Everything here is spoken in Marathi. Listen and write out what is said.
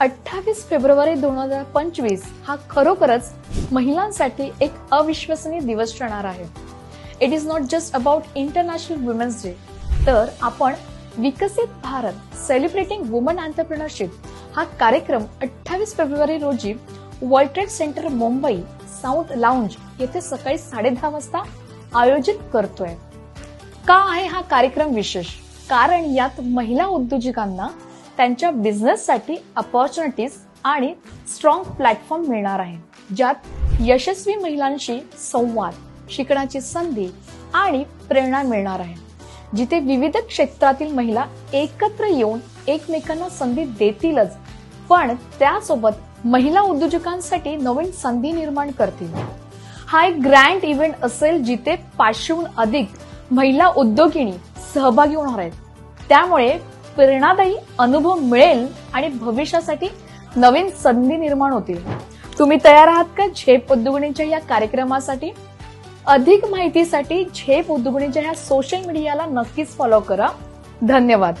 अठ्ठावीस फेब्रुवारी दोन हजार पंचवीस हा खरोखरच महिलांसाठी एक अविश्वसनीय दिवस ठरणार आहे. It is not just about international women's day तर आपण विकसित भारत सेलिब्रेटिंग वुमन एंटरप्रिनरशिप हा कार्यक्रम अठ्ठावीस फेब्रुवारी रोजी World Trade Centre Mumbai south lounge येथे सकाळी साडेदहा वाजता आयोजित करतोय. का आहे हा कार्यक्रम विशेष? कारण यात महिला उद्योजकांना त्यांच्या बिझनेससाठी अपॉर्च्युनिटीज आणि स्ट्रॉंग प्लॅटफॉर्म मिळणार आहे. ज्यात यशस्वी महिलांशी संवाद शिकण्याची संधी आणि प्रेरणा मिळणार आहे. जिथे विविध क्षेत्रातील महिला एकत्र येऊन एकमेकांना संधी देतीलच पण त्यासोबत महिला उद्योजकांसाठी नवीन संधी निर्माण करतील. हा एक ग्रँड इव्हेंट असेल जिथे पाचशेहून अधिक महिला उद्योगिनी सहभागी होणार आहेत. त्यामुळे प्रेरणादायी अनुभव मिळेल आणि भविष्यासाठी नवीन संधी निर्माण होतील. तुम्ही तयार आहात का झेप उद्योगिनीच्या या कार्यक्रमासाठी? अधिक माहितीसाठी झेप उद्योगिनीच्या या सोशल मीडियाला नक्कीच फॉलो करा. धन्यवाद.